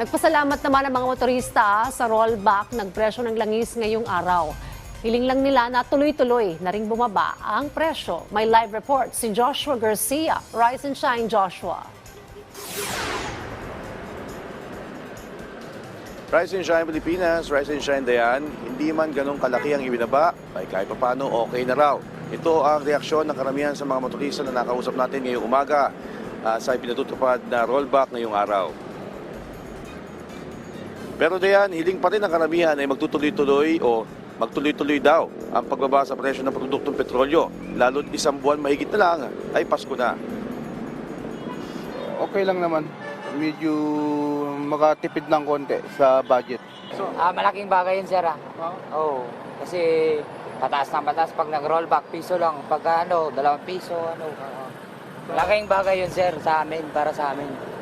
Nagpasalamat naman ang mga motorista sa rollback ng presyo ng langis ngayong araw. Hiling lang nila na tuloy-tuloy na ring bumaba ang presyo. May live report si Joshua Garcia. Rise and shine, Joshua. Rise and Shine Pilipinas, Rise and Shine Dayan, hindi man ganong kalaki ang ibinaba, ay kahit papano okay na raw. Ito ang reaksyon ng karamihan sa mga motorista na nakausap natin ngayong umaga ah, sa ipinatutupad na rollback ngayong araw. Pero Dayan, hiling pa rin ang karamihan ay magtutuloy-tuloy o magtuloy-tuloy daw ang pagbaba sa presyo ng produktong petrolyo. Lalo't isang buwan mahigit na lang ay Pasko na. okay lang naman. Medyo makatipid ng konti sa budget. Ah, malaking bagay yun, sir. Ah. Oo. Kasi pataas ng pataas pag nag-rollback, piso lang. Pag ano, dalawang piso, ano. oo. Malaking bagay yun, sir, sa amin, para sa amin.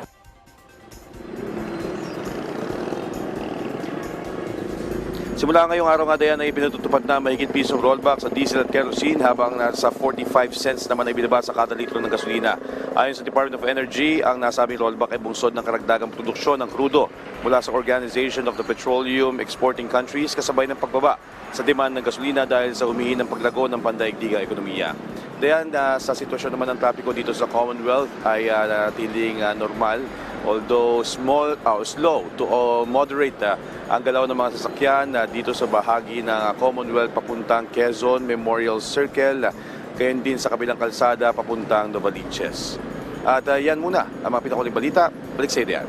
Simula ngayong araw nga dayan ay pinatutupad na mahigit pisong rollback sa diesel at kerosene habang nasa 45 cents naman ay binaba sa kada litro ng gasolina. Ayon sa Department of Energy, ang nasabing rollback ay bungsod ng karagdagang produksyon ng krudo mula sa Organization of the Petroleum Exporting Countries kasabay ng pagbaba sa demand ng gasolina dahil sa humihin ng paglago ng pandaigdigang ekonomiya. Dayan, ah, sa sitwasyon naman ng trapiko dito sa Commonwealth ay uh, natiling ah, normal although small uh, slow to uh, moderate uh, ang galaw ng mga sasakyan uh, dito sa bahagi ng uh, Commonwealth papuntang Quezon Memorial Circle uh, gayon din sa kabilang kalsada papuntang Novaliches. At uh, yan muna ang mga pinakuling balita. Balik sa iyo.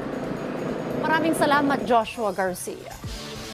Maraming salamat, Joshua Garcia.